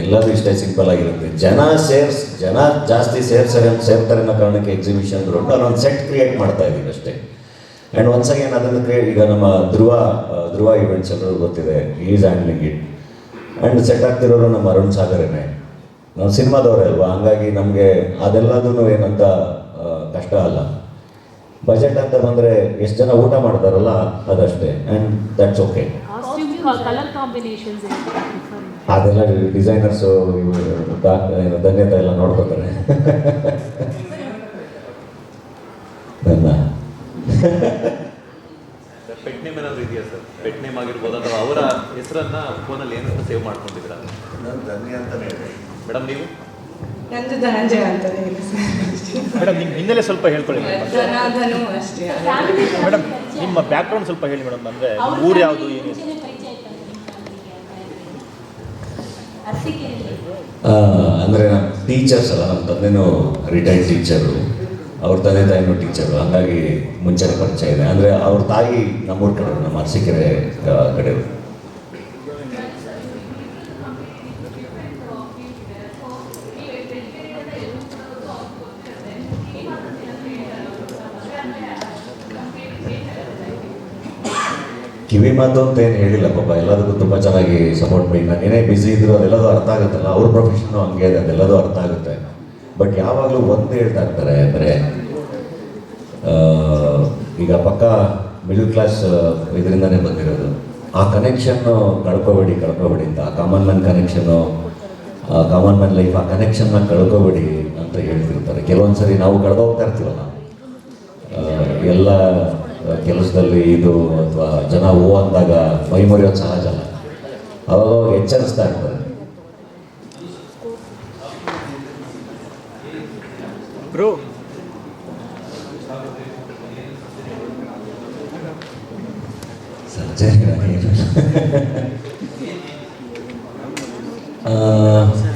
ಎಲ್ಲದೂ ಇಷ್ಟೇ ಸಿಂಪಲ್ ಆಗಿರುತ್ತೆ. ಜನ ಸೇರ್ಸ್, ಜನ ಜಾಸ್ತಿ ಸೇರ್ಸರೆ ಸೇರ್ತಾರೆ ಅನ್ನೋ ಕಾರಣಕ್ಕೆ ಎಕ್ಸಿಬಿಷನ್ ದೊಡ್ಡ ಅಲ್ಲೊಂದು ಸೆಟ್ ಕ್ರಿಯೇಟ್ ಮಾಡ್ತಾ ಇದ್ದೀವಿ ಅಷ್ಟೇ. ಆ್ಯಂಡ್ ಒನ್ಸ್ ಅಗೇನ್ ಅದನ್ನು ಕ್ರಿಯೇಟ್ ಈಗ ನಮ್ಮ ಧ್ರುವ ಧ್ರುವ ಇವೆಂಟ್ಸ್ ಎಲ್ಲರೂ ಗೊತ್ತಿದೆ. Is handling it and set ಆಗ್ತಿರೋರು ನಮ್ಮ ಅರುಣ್ ಸಾಗರನೇ. ನಾವು ಸಿನಿಮಾದವರೇ ಅಲ್ವಾ? ಹಂಗಾಗಿ ನಮಗೆ ಅದೆಲ್ಲದೂ ಏನಂತ ಕಷ್ಟ ಅಲ್ಲ. ಬಜೆಟ್ ಅಂತ ಬಂದರೆ ಎಷ್ಟು ಜನ ಊಟ ಮಾಡ್ತಾರಲ್ಲ, ಅದಷ್ಟೇ. ಆ್ಯಂಡ್ ದಟ್ಸ್ ಓಕೆ ಅದೆಲ್ಲ ಡಿಸೈನರ್ಸು ಧನ್ಯತೆ ಎಲ್ಲ ನೋಡ್ಕೋತಾರೆ. ನನ್ನ. ಪೆಟ್ ನೇಮ್ ಏನಾದ್ರು ಇದೆಯಾ ಸರ್? ಪೆಟ್ ನೇಮ್ ಆಗಿರ್ಬೋದು ಅಥವಾ ಅವರ ಹೆಸರನ್ನ ಫೋನಲ್ಲಿ ಏನಂತ ಸೇವ್ ಮಾಡ್ಕೊಂಡಿದ್ದೀರಾ? ನಾನು ಧನ್ಯ ಅಂತಾನೆ ಹೇಳಿ ಮೇಡಮ್ ನೀವು? ನಂದು ಧನಂಜಯ ಅಂತಾನೆ ಇದೆ ಸರ್. ಮೇಡಮ್ ನಿಮ್ಮ ಹಿನ್ನೆಲೆ ಸ್ವಲ್ಪ ಹೇಳ್ಕೊಳ್ಳಿ ಮೇಡಮ್. ಧನು ಅಷ್ಟೇ. ಮೇಡಮ್ ನಿಮ್ಮ ಬ್ಯಾಕ್ಗ್ರೌಂಡ್ ಸ್ವಲ್ಪ ಹೇಳಿ ಮೇಡಮ್ ಅಂದರೆ ಊರು ಯಾವುದು ಏನು ಅಂದರೆ ನಮ್ಮ ಟೀಚರ್ಸ್ ಅಲ್ಲ, ನಮ್ಮ ತಂದೆನೂ ರಿಟೈರ್ಡ್ ಟೀಚರು ಅವ್ರ ತಂದೆ ತಾಯಿನೂ ಟೀಚರು ಹಂಗಾಗಿ ಮುಂಚೆನೇ ಪರಿಚಯ ಇದೆ. ಅಂದರೆ ಅವ್ರ ತಾಯಿ ನಮ್ಮೂರ ಕಡೆ ನಮ್ಮ ಅರಸೀಕೆರೆ ಕಡೆಯವರು. ಕಿವಿ ಮಾತು ಅಂತ ಏನು ಹೇಳಿಲ್ಲ ಪಾಪ. ಎಲ್ಲದಕ್ಕೂ ತುಂಬ ಚೆನ್ನಾಗಿ ಸಪೋರ್ಟ್ ಮಾಡಿ ನಾನು ಏನೇ ಬ್ಯುಸಿ ಇದ್ರು ಅದೆಲ್ಲದೂ ಅರ್ಥ ಆಗುತ್ತಲ್ಲ. ಅವ್ರ ಪ್ರೊಫೆಷನ್ನು ಹಂಗೆ ಇದೆ, ಅದೆಲ್ಲದೂ ಅರ್ಥ ಆಗುತ್ತೆ. ಬಟ್ ಯಾವಾಗಲೂ ಒಂದು ಹೇಳ್ತಾ ಇರ್ತಾರೆ, ಅಂದರೆ ಈಗ ಪಕ್ಕ ಮಿಡಲ್ ಕ್ಲಾಸ್ ಇದರಿಂದನೇ ಬಂದಿರೋದು. ಆ ಕನೆಕ್ಷನ್ನು ಕಳ್ಕೊಬೇಡಿ ಕಳ್ಕೊಬೇಡಿ ಅಂತ. ಆ common man connection common man life ಆ ಕನೆಕ್ಷನ್ನ ಕಳ್ಕೊಬೇಡಿ ಅಂತ ಹೇಳ್ತಿರ್ತಾರೆ. ಕೆಲವೊಂದು ಸರಿ ನಾವು ಕಳೆದೋಗ್ತಾ ಇರ್ತೀವಲ್ಲ. ಎಲ್ಲ ಕೆಲಸದಲ್ಲಿ ಇದು ಅಥವಾ ಜನ ಹೂ ಅಂದಾಗ ಮೈ ಮುರಿಯೋದು ಸಹಜ ಅಲ್ಲ. ಅವಾಗ ಎಚ್ಚರಿಸ್ತಾ ಇರ್ತಾರೆ.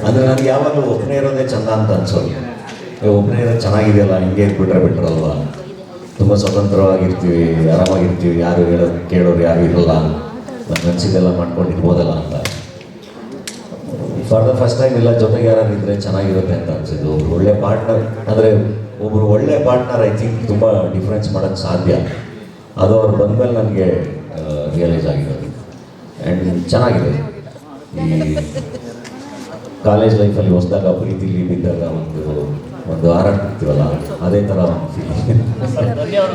ಅಂದರೆ ನನಗೆ ಯಾವಾಗಲೂ ಒಬ್ಬನೇ ಇರೋದೇ ಚಂದ ಅಂತ ಅನ್ಸೋದು. ಒಬ್ಬನೇ ಇರೋದು ಚೆನ್ನಾಗಿದೆಯಲ್ಲ ಹಿಂಗೆ ಇದ್ಬಿಟ್ರೆ ಬಿಟ್ರಲ್ವಾ? ತುಂಬ ಸ್ವತಂತ್ರವಾಗಿರ್ತೀವಿ, ಆರಾಮಾಗಿರ್ತೀವಿ. ಯಾರು ಹೇಳೋದು ಕೇಳೋರು ಯಾರು ಇರಲ್ಲ. ನನ್ನ ಮನಸ್ಸಿಗೆಲ್ಲ ಮಾಡ್ಕೊಂಡು ಇರ್ಬೋದಲ್ಲ ಅಂತ. ಫಾರ್ ದ ಫಸ್ಟ್ ಟೈಮ್ ಇಲ್ಲ ಜೊತೆಗೆ ಯಾರು ಇದ್ರೆ ಚೆನ್ನಾಗಿರುತ್ತೆ ಅಂತ ಅನ್ಸಿದ್ದು. ಒಳ್ಳೆ ಪಾರ್ಟ್ನರ್ ಅಂದರೆ ಒಬ್ರು ಒಳ್ಳೆ ಪಾರ್ಟ್ನರ್ ಐ ಥಿಂಕ್ ತುಂಬ ಡಿಫ್ರೆನ್ಸ್ ಮಾಡೋಕ್ಕೆ ಸಾಧ್ಯ. ಅದು ಅವ್ರು ಬಂದಮೇಲೆ ನನಗೆ ರಿಯಲೈಸ್ ಆಗಿರೋದು. ಆ್ಯಂಡ್ ಚೆನ್ನಾಗಿದೆ. ಈ ಕಾಲೇಜ್ ಲೈಫಲ್ಲಿ ಹೊಸದಾಗ ಪ್ರೀತಿಲಿ ಬಿದ್ದಾಗ ಒಂದು ಒಂದು ಹಾರಾಡ್ತಿರ್ತೀವಲ್ಲ ಅದೇ ಥರ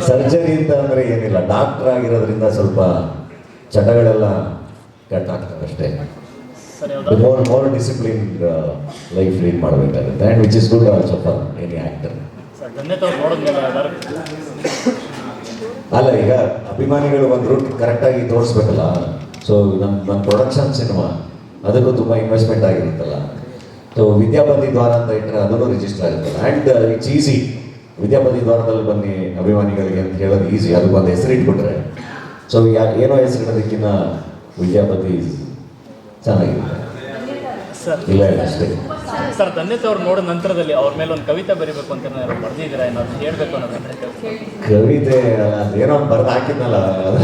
ಸರ್ಜರಿ ಅಂತ ಅಂದರೆ ಏನಿಲ್ಲ. ಡಾಕ್ಟರ್ ಆಗಿರೋದ್ರಿಂದ ಸ್ವಲ್ಪ ಚಟಗಳೆಲ್ಲ ಕಟ್ ಆಗ್ತದೆ ಅಷ್ಟೇ. More more discipline life lead ಮಾಡಬೇಕಾಗುತ್ತೆ. ಆ್ಯಂಡ್ ವಿಚ್ ಇಸ್ ಗುಡ್ ಸ್ವಲ್ಪ ಫಾರ್ ಎನಿ ಆ್ಯಕ್ಟರ್ ಅಲ್ಲ ಈಗ ಅಭಿಮಾನಿಗಳು ಒಂದು ರೂಟ್ ಕರೆಕ್ಟಾಗಿ ತೋರಿಸ್ಬೇಕಲ್ಲ. ಸೊ ನಮ್ಮ ನಮ್ಮ ಪ್ರೊಡಕ್ಷನ್ ಸಿನಿಮಾ ಅದಕ್ಕೂ ತುಂಬ ಇನ್ವೆಸ್ಟ್ಮೆಂಟ್ ಆಗಿರುತ್ತಲ್ಲ. ಸೊ ವಿದ್ಯಾಪತಿ ದ್ವಾರ ಅಂತ ಇಟ್ಟರೆ ಅದನ್ನು ರಿಜಿಸ್ಟರ್ ಆಗುತ್ತೆ. ಆ್ಯಂಡ್ ಇಟ್ಸ್ ಈಸಿ ವಿದ್ಯಾಪತಿ ದ್ವಾರದಲ್ಲಿ ಬನ್ನಿ ಅಭಿಮಾನಿಗಳಿಗೆ ಅಂತ ಹೇಳೋದು ಈಸಿ ಅದಕ್ಕೊಂದು ಹೆಸರು ಇಟ್ಬಿಟ್ರೆ. ಸೊ ಯಾ ಏನೋ ಹೆಸರು ಇಡೋದಕ್ಕಿಂತ ವಿದ್ಯಾಪತಿ ಚೆನ್ನಾಗಿರುತ್ತೆ. ಸರ್. ಇಲ್ಲ ಇಲ್ಲ ಅಷ್ಟೇ. ಸರ್ ಧನ್ಯತೆ ಅವ್ರು ನೋಡಿದ ನಂತರದಲ್ಲಿ ಅವ್ರ ಮೇಲೆ ಒಂದು ಕವಿತೆ ಬರೀಬೇಕು ಅಂತ ಏನಾದ್ರು ಬರ್ದಿದ್ದೀರಾ? ಏನಾದ್ರು ಹೇಳಬೇಕು ಅನ್ನೋದು ಕವಿತೆ ಅದೇನೋ ಒಂದು ಬರೆದು ಹಾಕಿದ್ನಲ್ಲ. ಅದು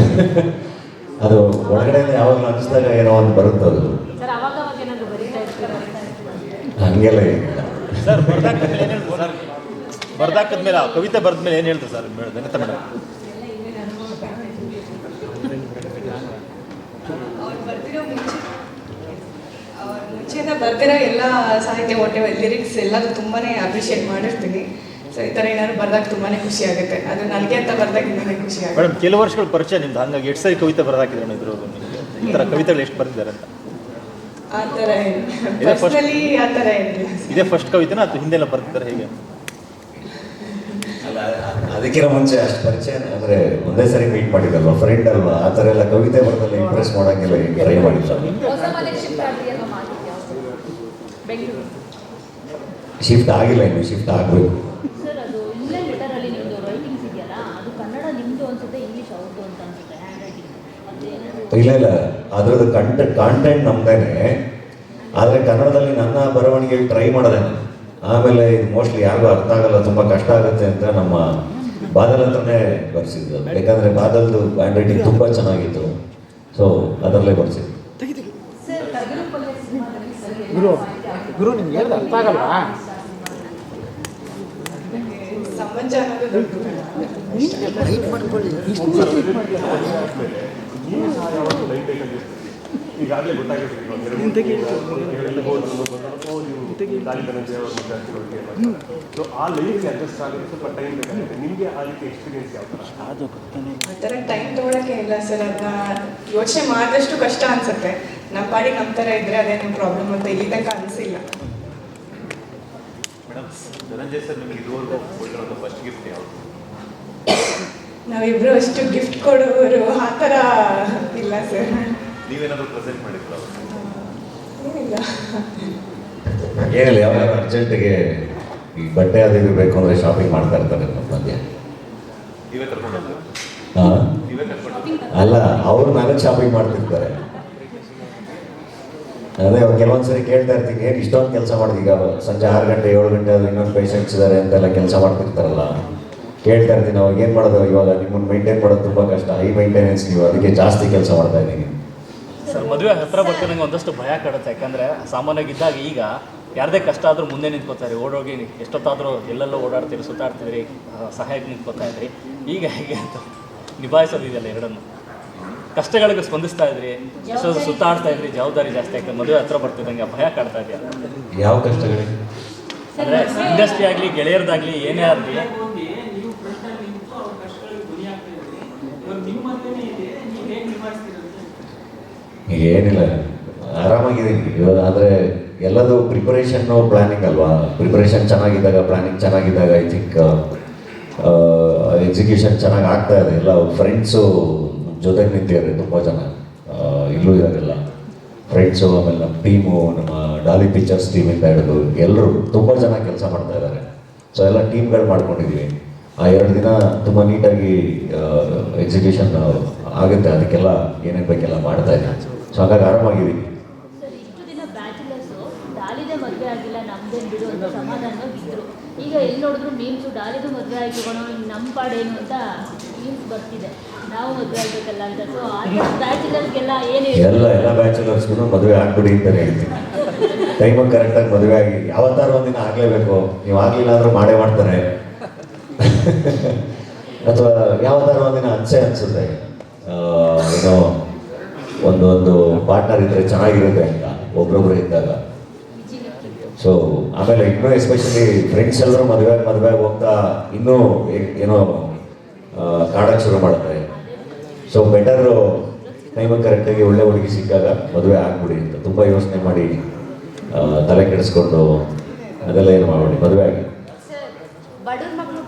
ಅದು ಒಳಗಡೆ ಯಾವಾಗಲೂ ಅನಿಸಿದಾಗ ಏನೋ ಒಂದು ಬರುತ್ತೆ ಅದು ಸರ್ ಅವಾಗ ಅವಾಗ ಏನಾದ್ರು ಬರೀತಾ ಇರ್ತೀರಾ ಹಂಗೆಲ್ಲ ಏನಿಲ್ಲ ಸರ್ ಬರ್ದಾಕಿದ್ಮೇಲೆ ಏನು ಹೇಳ್ತಾರೆ? ಸರ್ ಬರ್ದಾಕಿದ್ಮೇಲೆ ಆ ಕವಿತೆ ಬರೆದ್ಮೇಲೆ ಏನು ಹೇಳ್ತಾರೆ ಸರ್ ಮೇಡಮ್ ಧನ್ಯತೆ ಮೇಡಮ್? ಅವ್ರು ಬರ್ತಿರೋ ಮುಂಚೆಯಿಂದ ಎಲ್ಲ ಸಾಹಿತ್ಯ ಒಟ್ಟೆ ಲಿರಿಕ್ಸ್ ಎಲ್ಲದೂ ತುಂಬಾ ಅಪ್ರಿಷಿಯೇಟ್ ಮಾಡಿರ್ತೀನಿ. ಸೊ ಈ ಥರ ಏನಾದ್ರು ಬರ್ದಾಗ ತುಂಬಾ ಖುಷಿ ಆಗುತ್ತೆ. ಅದು ನನಗೆ ಅಂತ ಬರ್ದಾಗ ಇನ್ನೂ ಖುಷಿ ಆಗುತ್ತೆ. ಮೇಡಮ್ ಕೆಲವು ವರ್ಷಗಳ ಪರಿಚಯ ನಿಮ್ದು ಹಂಗಾಗಿ ಎಷ್ಟು ಸರಿ ಕವಿತೆ ಬರ್ದಾಕಿದ್ರೆ ಇದ್ರು ಈ ತರ ಕವಿತೆಗಳು ಎಷ್ಟು ಬರ್ತಿದ್ದಾರೆ ಅಂತ? ಆ ಥರ ಆ ಥರ ಇದೇ. ಫಸ್ಟ್ ಕವಿತೆನ ಅಥವಾ ಹಿಂದೆಲ್ಲ ಬರ್ತಿದ್ದಾರೆ ಹೇಗೆ? ಅಲ್ಲ ಅದಕ್ಕಿಂತ ಮುಂಚೆ ಅಷ್ಟು ಪರಿಚಯ ಅಂದರೆ ಒಂದೇ ಸರಿ ಮೀಟ್ ಮಾಡಿದಲ್ವಾ ಫ್ರೆಂಡ್ ಅಲ್ವಾ? ಆ ಥರ ಎಲ್ಲ ಕವಿತೆ ಬರದಲ್ಲ ಇಂಪ್ರೆಸ್ ಮಾಡೋಂಗೆಲ್ಲ ಟ್ರೈ ಮಾಡಿಲ್ಲ ಶಿಫ್ಟ್ ಆಗಿಲ್ಲ ಇನ್ನು ಶಿಫ್ಟ್ ಆಗಬೇಕು ಸರ್ ಅದು ಇಂಗ್ಲೆಂಡ್ ಲೆಟರಲ್ಲಿ ನಿಮ್ಮದು ರೈಟಿಂಗ್ಸ್ ಇದೆಯಲ್ಲ ಅದು ಕನ್ನಡ ನಿಮ್ಮದು ಅನ್ಸುತ್ತೆ ಇಂಗ್ಲೀಷ್ ಅವ್ರದ್ದು ಅಂತ ಅನ್ಸುತ್ತೆ ಹ್ಯಾಂಡ್ ರೈಟಿಂಗ್ ಅದೇನಾದ್ರು ಇಲ್ಲ ಇಲ್ಲ. ಅದರದ್ದು ಕಂಟ ಕಾಂಟೆಂಟ್ ನಮ್ದೇನೆ. ಆದರೆ ಕನ್ನಡದಲ್ಲಿ ನನ್ನ ಬರವಣಿಗೆ ಟ್ರೈ ಮಾಡಿದೆ. ನಾನು ಆಮೇಲೆ ಇದು ಮೋಸ್ಟ್ಲಿ ಯಾರಿಗೂ ಅರ್ಥ ಆಗಲ್ಲ ತುಂಬ ಕಷ್ಟ ಆಗುತ್ತೆ ಅಂತ ನಮ್ಮ ಬಾದಲ್ ಹತ್ರನೇ ಬರ್ಸಿದ್ದು. ಯಾಕಂದರೆ ಬಾದಲ್ದು ಹ್ಯಾಂಡ್ ರೈಟಿಂಗ್ ತುಂಬ ಚೆನ್ನಾಗಿತ್ತು. ಸೊ ಅದರಲ್ಲೇ ಬರ್ಸಿದ್ದು. ಗುರು ಗುರು ನಿಮ್ಗೆ ಅರ್ಥ ಆಗಲ್ವಾ? ಸಂಬಂಧ ಅನ್ನೋದು ಸಹ ಈಗಾಗಲೇ ಗೊತ್ತಾಗುತ್ತೆ ಇವಾಗ ಈಗಾಗಲೇ ಮೂರು ತಿಂಗಳು ಹೋದ್ರು, ಓ, ನೀವು ದಾಳಿ ಧನಂಜಯ ಅವ್ರ ಮದುವೆ ಆಗ್ತಿರೋರಿಗೆ ಸೊ ಆ ಲೈಫ್ಗೆ ಅಡ್ಜಸ್ಟ್ ಆಗೋದು ಸ್ವಲ್ಪ ಟೈಮ್ ಬೇಕಾಗುತ್ತೆ ನಿಮಗೆ ಆ ರೀತಿ ಎಕ್ಸ್ಪೀರಿಯನ್ಸ್ ಯಾವ ಥರ ಆ ಥರ ಟೈಮ್ ತೊಗೊಳಕ್ಕೆ ಇಲ್ಲ ಸರ್ ಅದನ್ನ ಯೋಚನೆ ಮಾಡಿದಷ್ಟು ಕಷ್ಟ ಅನ್ಸುತ್ತೆ. ನಮ್ಮ ಪಾಡಿ ನಮ್ಮ ಥರ ಇದ್ರೆ ಅದೇನು ಪ್ರಾಬ್ಲಮ್ ಅಂತ ಇಲ್ಲಿ ತನಕ ಅನಿಸಿಲ್ಲ. ಮೇಡಮ್ ಧನಂಜಯ್ ಸರ್ ನಿಮ್ಗೆ ಇದುವರೆಗೂ ಕೊಟ್ಟಿರೋಂಥ ಫಸ್ಟ್ ಗಿಫ್ಟ್ ಯಾವುದು? ನಾವಿಬ್ರು ಅಷ್ಟು ಗಿಫ್ಟ್ ಕೊಡೋರು ಆ ಥರ ಇಲ್ಲ ಸರ್. ನೀವೇನಾದರೂ ಪ್ರೆಸೆಂಟ್ ಮಾಡಿದ್ರು ಏನಿಲ್ಲ. ಏನಿಲ್ಲ ಯಾವಾಗ ಅರ್ಜೆಂಟ್ಗೆ ಈ ಬಟ್ಟೆ ಅದು ಇದು ಬೇಕು ಅಂದರೆ ಶಾಪಿಂಗ್ ಮಾಡ್ತಾ ಇರ್ತಾರೆ ನಮ್ಮ ಮಧ್ಯ? ಅಲ್ಲ ಅವ್ರು ನನಗೆ ಶಾಪಿಂಗ್ ಮಾಡ್ತಿರ್ತಾರೆ. ಅದೇ ಕೆಲವೊಂದ್ಸರಿ ಕೇಳ್ತಾ ಇರ್ತೀನಿ ಏನು ಇಷ್ಟೊಂದು ಕೆಲಸ ಮಾಡಿದೆ ಈಗ ಸಂಜೆ ಆರು ಗಂಟೆ ಏಳು ಗಂಟೆ ಅದು ಇನ್ನೊಂದು ಪೇಷಂಟ್ಸ್ ಇದ್ದಾರೆ ಅಂತೆಲ್ಲ ಕೆಲಸ ಮಾಡ್ತಿರ್ತಾರಲ್ಲ. ಕೇಳ್ತಾ ಇರ್ತೀನಿ ಅವಾಗ ಏನು ಮಾಡೋದು ಇವಾಗ? ನಿಮ್ಮನ್ನು ಮೈಂಟೈನ್ ಮಾಡೋದು ತುಂಬ ಕಷ್ಟ. ಹೈ ಮೈಂಟೆನೆನ್ಸ್ ನೀವು ಅದಕ್ಕೆ ಜಾಸ್ತಿ ಕೆಲಸ ಮಾಡ್ತಾ ಇದ್ದೀನಿ. ಸರ್ ಮದುವೆ ಹತ್ರ ಬರ್ತಿದಂಗೆ ಒಂದಷ್ಟು ಭಯ ಕಾಡುತ್ತೆ. ಯಾಕಂದರೆ ಸಾಮಾನ್ಯವಾಗಿ ಇದ್ದಾಗ ಈಗ ಯಾರದೇ ಕಷ್ಟ ಆದರೂ ಮುಂದೆ ನಿಂತ್ಕೋತಾರೆ ಓಡೋಗಿ ಎಷ್ಟೊತ್ತಾದರೂ ಎಲ್ಲೆಲ್ಲೋ ಓಡಾಡ್ತೀರಿ ಸುತ್ತಾಡ್ತಿದ್ರಿ ಸಹಾಯಕ್ಕೆ ನಿಂತ್ಕೋತಾ ಇದ್ರಿ. ಈಗ ಹೇಗೆ ಅಂತ ನಿಭಾಯಿಸೋದಿದೆಯಲ್ಲ ಎರಡನ್ನು. ಕಷ್ಟಗಳಿಗೆ ಸ್ಪಂದಿಸ್ತಾ ಇದ್ರಿ ಎಷ್ಟೊತ್ತು ಸುತ್ತಾಡ್ತಾ ಇದ್ರಿ ಜವಾಬ್ದಾರಿ ಜಾಸ್ತಿ ಆಗ್ತದೆ ಮದುವೆ ಹತ್ರ ಬರ್ತಿದ್ದಂಗೆ ಭಯ ಕಾಡ್ತಾ ಇದೆಯಾ? ಯಾವ ಕಷ್ಟಗಳಿಗೆ? ಅಂದರೆ ಇಂಡಸ್ಟ್ರಿ ಆಗಲಿ ಗೆಳೆಯರದಾಗಲಿ ಏನೇ ಆಗಲಿ ಏನಿಲ್ಲ ಆರಾಮಾಗಿದ್ದೀನಿ ಇವಾಗ ಆದರೆ ಎಲ್ಲದು ಪ್ರಿಪರೇಷನ್ನು ಪ್ಲ್ಯಾನಿಂಗ್ ಅಲ್ವಾ? ಪ್ರಿಪರೇಷನ್ ಚೆನ್ನಾಗಿದ್ದಾಗ ಪ್ಲ್ಯಾನಿಂಗ್ ಚೆನ್ನಾಗಿದ್ದಾಗ ಐ ಥಿಂಕ್ ಎಕ್ಸಿಕ್ಯೂಷನ್ ಚೆನ್ನಾಗಿ ಆಗ್ತಾ ಇದೆ. ಎಲ್ಲ ಫ್ರೆಂಡ್ಸು ಜೊತೆಗೆ ನಿಂತಿದ್ದಾರೆ ತುಂಬ ಜನ. ಇಲ್ಲೂ ಇದಾರೆಲ್ಲ ಫ್ರೆಂಡ್ಸು ಆಮೇಲೆ ನಮ್ಮ ಟೀಮು ನಮ್ಮ ಡಾಲಿ ಪಿಕ್ಚರ್ಸ್ ಟೀಮಿಂದ ಹಿಡಿದು ಎಲ್ಲರೂ ತುಂಬ ಜನ ಕೆಲಸ ಮಾಡ್ತಾ ಇದ್ದಾರೆ. ಸೊ ಎಲ್ಲ ಟೀಮ್ಗಳು ಮಾಡ್ಕೊಂಡಿದ್ವಿ. ಆ ಎರಡು ದಿನ ತುಂಬ ನೀಟಾಗಿ ಎಕ್ಸಿಕ್ಯೂಷನ್ ಆಗುತ್ತೆ. ಅದಕ್ಕೆಲ್ಲ ಏನೇನು ಬೇಕೆಲ್ಲ ಮಾಡ್ತಾ ಇದ್ದೀನಿ. ಸೊ ಹಾಗಾಗಿ ಆರಾಮಾಗಿದ್ದೀನಿ ಈಗ ಎಲ್ಲಿ ನೋಡಿದ್ರು ಮೀಮ್ಸು ಡಾಲಿದು ಮದುವೆ ಆಗಿ ಕಣೋ ನಮ್ಮ ಪಾಡೇನು ಅಂತ ಮೀಮ್ಸ್ ಬರ್ತಿದೆ. ನಾವು ಮದುವೆ ಆಗ್ಬೇಕಲ್ಲ ಅಂತ. ಸೊ ಆ ಬ್ಯಾಚುಲರ್ಸ್ಗೆಲ್ಲ ಏನು ಎಲ್ಲ ಎಲ್ಲ ಬ್ಯಾಚುಲರ್ಸ್ಗೂ ಮದುವೆ ಆಗ್ಬಿಡಿ ಅಂತಲೇ ಹೇಳ್ತೀನಿ. ಟೈಮಿಗೆ ಕರೆಕ್ಟಾಗಿ ಮದುವೆ ಆಗಿ ಯಾವತ್ತಾರು ಒಂದಿನ ಆಗಲೇಬೇಕು. ನೀವು ಆಗಲಿಲ್ಲ ಅಂದ್ರೆ ಮಾಡೇ ಮಾಡ್ತಾರೆ. ಅಥವಾ ಯಾವ ಥರ ಒಂದಿನ ಅಚ್ಚೆ ಅನಿಸುತ್ತೆ? ಏನೋ ಒಂದೊಂದು ಒಂದು ಪಾರ್ಟ್ನರ್ ಇದ್ದರೆ ಚೆನ್ನಾಗಿರುತ್ತೆ ಅಂತ ಒಬ್ರೊಬ್ರು ಇದ್ದಾಗ. ಸೊ ಆಮೇಲೆ ಇನ್ನೂ ಎಸ್ಪೆಷಲಿ ಫ್ರೆಂಡ್ಸ್ ಎಲ್ಲರೂ ಮದುವೆ ಮದುವೆ ಹೋಗ್ತಾ ಇನ್ನೂ ಏನೋ ಕಾಡಕ್ಕೆ ಶುರು ಮಾಡ್ತಾರೆ ಸೊ ಬೆಟರು ಟೈಮಿಗೆ ಕರೆಕ್ಟಾಗಿ ಒಳ್ಳೆ ಹುಡುಗಿ ಸಿಕ್ಕಾಗ ಮದುವೆ ಆಗ್ಬಿಡಿ ಅಂತ ತುಂಬ ಯೋಚನೆ ಮಾಡಿ ತಲೆ ಕೆಡಿಸ್ಕೊಂಡು ಅದೆಲ್ಲ ಏನು ಮಾಡಬೇಡಿ, ಮದುವೆ ಆಗಿ.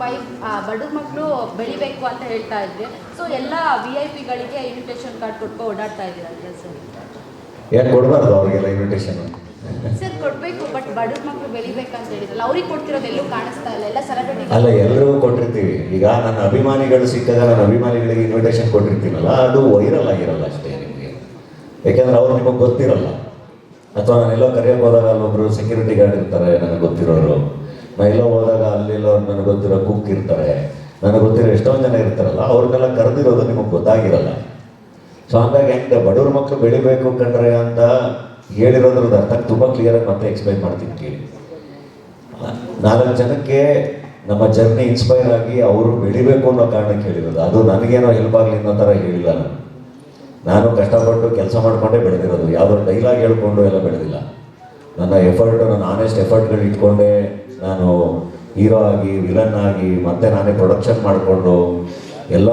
ಸರ್ ಬಡವ್ರ ಮಕ್ಕಳು ಬೈ ಬಡವ್ರ ಮಕ್ಕಳು ಬೆಳಿಬೇಕು ಅಂತ ಹೇಳ್ತಾ ಇದ್ವಿ. ಸೊ ಎಲ್ಲ ವಿ ಐ ಪಿಗಳಿಗೆ ಇನ್ವಿಟೇಷನ್ ಕಾರ್ಡ್ ಕೊಟ್ಕೊ ಓಡಾಡ್ತಾ ಇದ್ದೀರಲ್ಲ ಸರ್? ಯಾಕೆ ಕೊಡಬಾರ್ದು ಅವ್ರಿಗೆಲ್ಲ ಇನ್ವಿಟೇಷನ್ ಸರ್ ಕೊಡಬೇಕು ಬಟ್ ಬಡವ್ರ ಮಕ್ಕಳು ಬೆಳಿಬೇಕಂತ ಹೇಳಿದ್ರಲ್ಲ ಅವ್ರಿಗೆ ಕೊಡ್ತಿರೋದು ಎಲ್ಲೂ ಕಾಣಿಸ್ತಾ ಇಲ್ಲ. ಎಲ್ಲ ಸೆಲೆಬ್ರಿಟಿ ಅಲ್ಲ ಎಲ್ರಿಗೂ ಕೊಟ್ಟಿರ್ತೀವಿ. ಈಗ ನನ್ನ ಅಭಿಮಾನಿಗಳು ಸಿಕ್ಕಾಗ ನನ್ನ ಅಭಿಮಾನಿಗಳಿಗೆ ಇನ್ವಿಟೇಷನ್ ಕೊಟ್ಟಿರ್ತೀನಲ್ಲ ಅದು ವೈರಲ್ ಆಗಿರಲ್ಲ ಅಷ್ಟೇ ನಿಮಗೆ. ಯಾಕೆಂದ್ರೆ ಅವ್ರು ನಿಮಗೆ ಗೊತ್ತಿರಲ್ಲ. ಅಥವಾ ನಾನೆಲ್ಲೋ ಕರೆಯೋಕೆ ಹೋದಾಗ ಅಲ್ಲೊಬ್ರು ಸೆಕ್ಯೂರಿಟಿ ಗಾರ್ಡ್ ಇರ್ತಾರೆ ನನಗೆ ಗೊತ್ತಿರೋರು. ಎಲ್ಲೋ ಹೋದಾಗ ಅಲ್ಲಿಲ್ಲ ನನಗೆ ಗೊತ್ತಿರೋ ಕುಕ್ ಇರ್ತಾರೆ. ನನಗೆ ಗೊತ್ತಿರೋ ಎಷ್ಟೊಂದು ಜನ ಇರ್ತಾರಲ್ಲ, ಅವ್ರನ್ನೆಲ್ಲ ಕರೆದಿರೋದು ನಿಮಗೆ ಗೊತ್ತಾಗಿರಲ್ಲ. ಸೊ ಹಂಗಾಗಿ ಹೆಂಗೆ ಬಡವ್ರ ಮಕ್ಕಳು ಬೆಳಿಬೇಕು ಕಂಡ್ರೆ ಅಂತ ಹೇಳಿರೋದ್ರದ್ದು ಅರ್ಥ ತುಂಬ ಕ್ಲಿಯರಾಗಿ ಮತ್ತೆ ಎಕ್ಸ್ಪ್ಲೈನ್ ಮಾಡ್ತೀನಿ ಕೇಳಿ. ನಾಲ್ಕು ಜನಕ್ಕೆ ನಮ್ಮ ಜರ್ನಿ ಇನ್ಸ್ಪೈರ್ ಆಗಿ ಅವರು ಬೆಳಿಬೇಕು ಅನ್ನೋ ಕಾರಣಕ್ಕೆ ಹೇಳಿರೋದು. ಅದು ನನಗೇನೋ ಹೆಲ್ಪ್ ಆಗಲಿ ಅನ್ನೋ ಥರ ಹೇಳಿಲ್ಲ ನಾನು. ನಾನು ಕಷ್ಟಪಟ್ಟು ಕೆಲಸ ಮಾಡಿಕೊಂಡೇ ಬೆಳೆದಿರೋದು. ಯಾವುದೋ ಡೈಲಾಗ್ ಹೇಳ್ಕೊಂಡು ಎಲ್ಲ ಬೆಳೆದಿಲ್ಲ. ನನ್ನ ಎಫರ್ಟ್ ನನ್ನ ಆನೆಸ್ಟ್ ಎಫರ್ಟ್ಗಳು ಇಟ್ಕೊಂಡೇ ನಾನು ಹೀರೋ ಆಗಿ ವಿಲನ್ ಆಗಿ, ಮತ್ತೆ ನಾನೇ ಪ್ರೊಡಕ್ಷನ್ ಮಾಡಿಕೊಂಡು ಎಲ್ಲ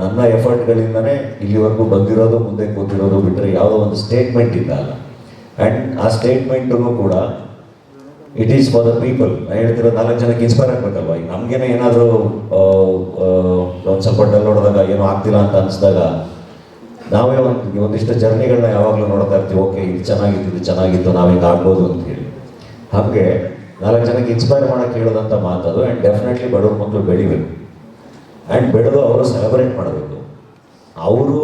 ನನ್ನ ಎಫರ್ಟ್ಗಳಿಂದನೇ ಇಲ್ಲಿವರೆಗೂ ಬಂದಿರೋದು, ಮುಂದೆ ಕೂತಿರೋದು ಬಿಟ್ಟರೆ ಯಾವುದೋ ಒಂದು ಸ್ಟೇಟ್ಮೆಂಟ್ ಇಲ್ಲ ಅಲ್ಲ. ಆ್ಯಂಡ್ ಆ ಸ್ಟೇಟ್ಮೆಂಟ್ಗೂ ಕೂಡ it is for the people ನಾನು ಹೇಳ್ತಿರೋ ನಾಲ್ಕು ಜನಕ್ಕೆ ಇನ್ಸ್ಪೈರ್ ಆಗಬೇಕಲ್ವ? ಈಗ ನಮಗೇನೆ ಏನಾದರೂ ಒಂದು ಸ್ವಲ್ಪ ಡಲ್ ನೋಡಿದಾಗ ಏನೋ ಆಗ್ತಿಲ್ಲ ಅಂತ ಅನಿಸಿದಾಗ ನಾವೇ ಒಂದು ಒಂದಿಷ್ಟು ಜರ್ನಿಗಳನ್ನ ಯಾವಾಗಲೂ ನೋಡ್ತಾ ಇರ್ತೀವಿ. ಓಕೆ ಇದು ಚೆನ್ನಾಗಿತ್ತು ಇದು ಚೆನ್ನಾಗಿತ್ತು, ನಾವು ಹಿಂಗೆ ಆಗ್ಬೋದು ಅಂತ ಹೇಳಿ. ಹಾಗೆ ನಾಲ್ಕು ಜನಕ್ಕೆ ಇನ್ಸ್ಪೈರ್ ಮಾಡೋಕ್ಕೆ ಹೇಳೋದಂಥ ಮಾತದು ಆ್ಯಂಡ್ ಡೆಫಿನೆಟ್ಲಿ ಬಡವ್ರ ಮಕ್ಕಳು ಬೆಳಿಬೇಕು. ಆ್ಯಂಡ್ ಬೆಳೆದು ಅವರು ಸೆಲೆಬ್ರೇಟ್ ಮಾಡಬೇಕು. ಅವರು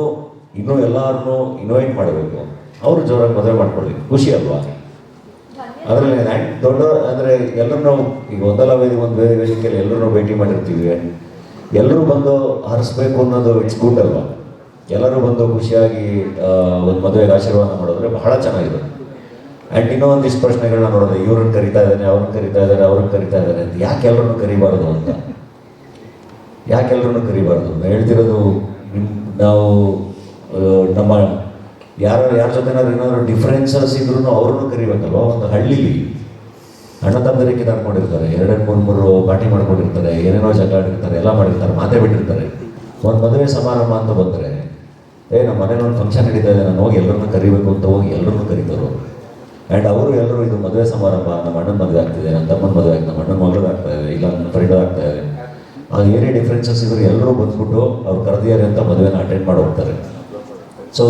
ಇನ್ನೂ ಎಲ್ಲರನ್ನೂ ಇನ್ವೈಟ್ ಮಾಡಬೇಕು. ಅವರು ಜೋರಾಗಿ ಮದುವೆ ಮಾಡ್ಕೊಳ್ಬೇಕು ಖುಷಿ ಅಲ್ವಾ? ಅದರಲ್ಲಿ ಆ್ಯಂಡ್ ದೊಡ್ಡ ಅಂದರೆ ಎಲ್ಲರೂ ಈಗ ಒಂದಲ್ಲ ವೇದಿ ಒಂದು ವೇದಿ ವೇದಿಕೆಯಲ್ಲಿ ಎಲ್ಲರೂ ಭೇಟಿ ಮಾಡಿರ್ತೀವಿ. ಎಲ್ಲರೂ ಬಂದು ಹರಿಸ್ಬೇಕು ಅನ್ನೋದು ಇಟ್ಸ್ ಗುಡ್ ಅಲ್ವಾ? ಎಲ್ಲರೂ ಬಂದು ಖುಷಿಯಾಗಿ ಒಂದು ಮದುವೆಗೆ ಆಶೀರ್ವಾದ ಮಾಡಿದ್ರೆ ಬಹಳ ಚೆನ್ನಾಗಿದೆ. ಆ್ಯಂಡ್ ಇನ್ನೂ ಒಂದಿಷ್ಟು ಪ್ರಶ್ನೆಗಳನ್ನ ನೋಡಿದ್ರೆ ಇವ್ರನ್ನ ಕರಿತಾ ಇದ್ದಾನೆ, ಅವ್ರನ್ನ ಕರಿತಾ ಇದ್ದಾರೆ ಅವ್ರನ್ನ ಕರಿತಾ ಇದ್ದಾರೆ ಅಂತ. ಯಾಕೆ ಎಲ್ಲರನ್ನು ಕರಿಬಾರ್ದು ಅಂತ? ಯಾಕೆ ಎಲ್ಲರನ್ನು ಕರಿಬಾರ್ದು? ಹೇಳ್ತಿರೋದು ನಾವು ನಮ್ಮ ಯಾರ ಯಾರ ಜೊತೆನಾದ್ರು ಏನಾದ್ರು ಡಿಫ್ರೆನ್ಸಸ್ ಇದ್ರೂ ಅವ್ರನ್ನು ಕರಿಬೇಕಲ್ವ? ಒಂದು ಹಳ್ಳಿಲಿ ಅಣ್ಣ ತಂದರಿಕೆ ತಂದ್ಕೊಂಡಿರ್ತಾರೆ ಎರಡೆರಡು ಮೂರು ಮೂರು ಪಾರ್ಟಿ ಮಾಡ್ಕೊಂಡಿರ್ತಾರೆ, ಏನೇನೋ ಜಗಳ ಆಡಿರ್ತಾರೆ ಎಲ್ಲ ಮಾಡಿರ್ತಾರೆ ಮಾತೇ ಬಿಟ್ಟಿರ್ತಾರೆ. ಒಂದು ಮದುವೆ ಸಮಾರಂಭ ಅಂತ ಬಂದರೆ, ಏ ನಮ್ಮ ಮನೇಲಿ ಒಂದು ಫಂಕ್ಷನ್ ನಡೀತಾ ಇದೆ, ನಾನು ಹೋಗಿ ಎಲ್ಲರನ್ನೂ ಕರಿಬೇಕು ಅಂತ ಹೋಗಿ ಎಲ್ಲರನ್ನೂ ಕರೀತಾರೆ ಆ್ಯಂಡ್ ಅವರು ಎಲ್ಲರೂ ಇದು ಮದುವೆ ಸಮಾರಂಭ ನಮ್ಮ ಅಣ್ಣನ ಮದುವೆ ಆಗ್ತಿದೆ. ನನ್ನ ತಮ್ಮನ ಮದುವೆ ಆಗ್ತದೆ. ನಮ್ಮ ಅಣ್ಣನ ಮಗಳು ಆಗ್ತಾ ಇದೆ. ಇಲ್ಲ, ನನ್ನ ಫ್ರೆಂಡ್ ಆಗ್ತಾ ಇದೆ. ಅದು ಏನೇ ಡಿಫ್ರೆನ್ಸಸ್ ಇದ್ರೆ ಎಲ್ಲರೂ ಬಂದ್ಬಿಟ್ಟು ಅವ್ರು ಕರೆದಿದ್ದಾರೆ ಅಂತ ಮದುವೆನ ಅಟೆಂಡ್ ಮಾಡಿ ಹೋಗ್ತಾರೆ. ಸೊ